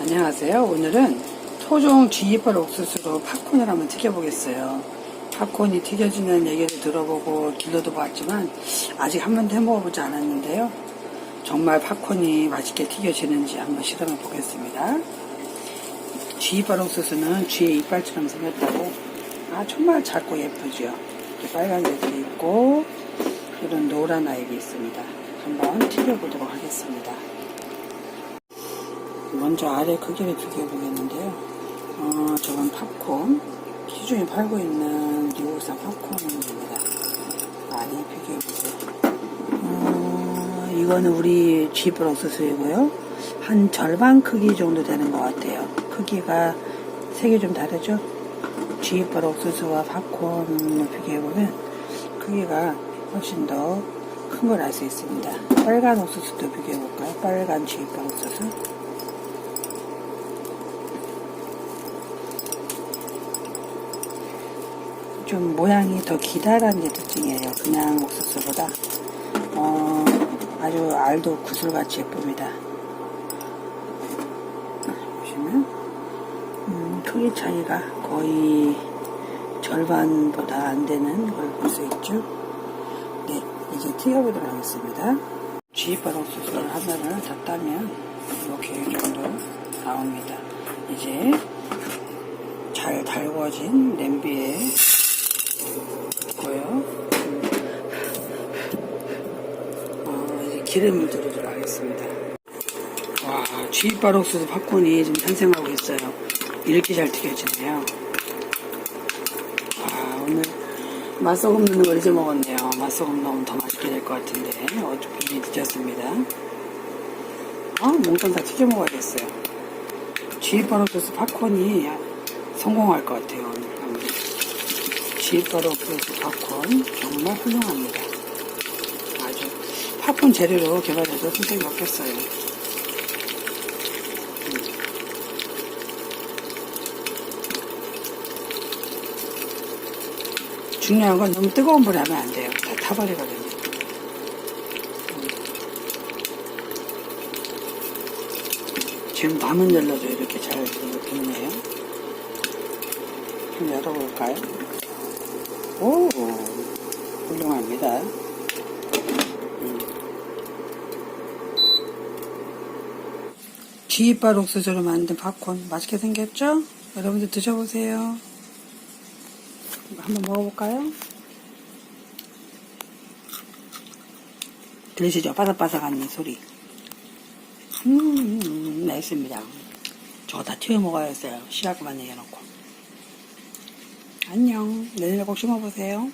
안녕하세요. 오늘은 토종 쥐이빨 옥수수로 팝콘을 한번 튀겨보겠어요. 팝콘이 튀겨지는 얘기를 들어보고 길러도 봤지만 아직 한 번도 해먹어보지 않았는데요. 정말 팝콘이 맛있게 튀겨지는지 한번 실험해 보겠습니다. 쥐이빨 옥수수는 쥐의 이빨처럼 생겼다고 아 정말 작고 예쁘죠. 이렇게 빨간색이 있고 이런 노란 아이가 있습니다. 한번 튀겨보도록 하겠습니다. 먼저 아래 크기를 비교해 보겠는데요. 어, 저건 팝콘. 시중에 팔고 있는 미국산 팝콘입니다. 많이 비교해 보세요. 어, 이거는 우리 쥐불 옥수수이고요. 한 절반 크기 정도 되는 것 같아요. 크기가 색이 좀 다르죠? 쥐불 옥수수와 팝콘을 비교해보면 크기가 훨씬 더 큰 걸 알 수 있습니다. 빨간 옥수수도 비교해볼까요? 빨간 쥐불 옥수수. 좀 모양이 더 기다란 게 특징이에요. 그냥 옥수수보다. 어, 아주 알도 구슬같이 예쁩니다. 보시면, 음, 크기 차이가 거의 절반보다 안 되는 걸 볼 수 있죠. 네, 이제 튀겨보도록 하겠습니다. 쥐이빨 옥수수를 하나를 다 따면 이렇게 정도 나옵니다. 이제 잘 달궈진 냄비에 고요. 어, 이제 기름을 두르도록 하겠습니다. 와, 쥐이빨 옥수수 팝콘이 지금 탄생하고 있어요. 이렇게 잘 튀겨지네요. 와, 오늘 맛소금 넣는 걸 잊어먹었네요. 맛소금 넣으면 더 맛있게 될 것 같은데 어차피 늦었습니다. 아, 몽땅 다 튀겨 먹어야겠어요. 쥐이빨 옥수수 팝콘이 성공할 것 같아요. 오늘 쥐이빨 옥수수 팝콘 정말 훌륭합니다. 아주 팝콘 재료로 개발해서 선생님이 없겠어요. 중요한 건 너무 뜨거운 불에 하면 안 돼요. 다 타버리거든요. 음. 지금 남은 열로도 이렇게 잘 됐네요. 좀 열어볼까요? 오, 훌륭합니다. 음. 쥐이빨 옥수수로 만든 팝콘 맛있게 생겼죠? 여러분들 드셔보세요. 한번 먹어볼까요? 들리시죠? 바삭바삭한 이 소리. 음, 음, 맛있습니다. 저거 다 튀어 먹어야겠어요. 씨앗만 내려놓고. 안녕. 내년에 꼭 심어보세요.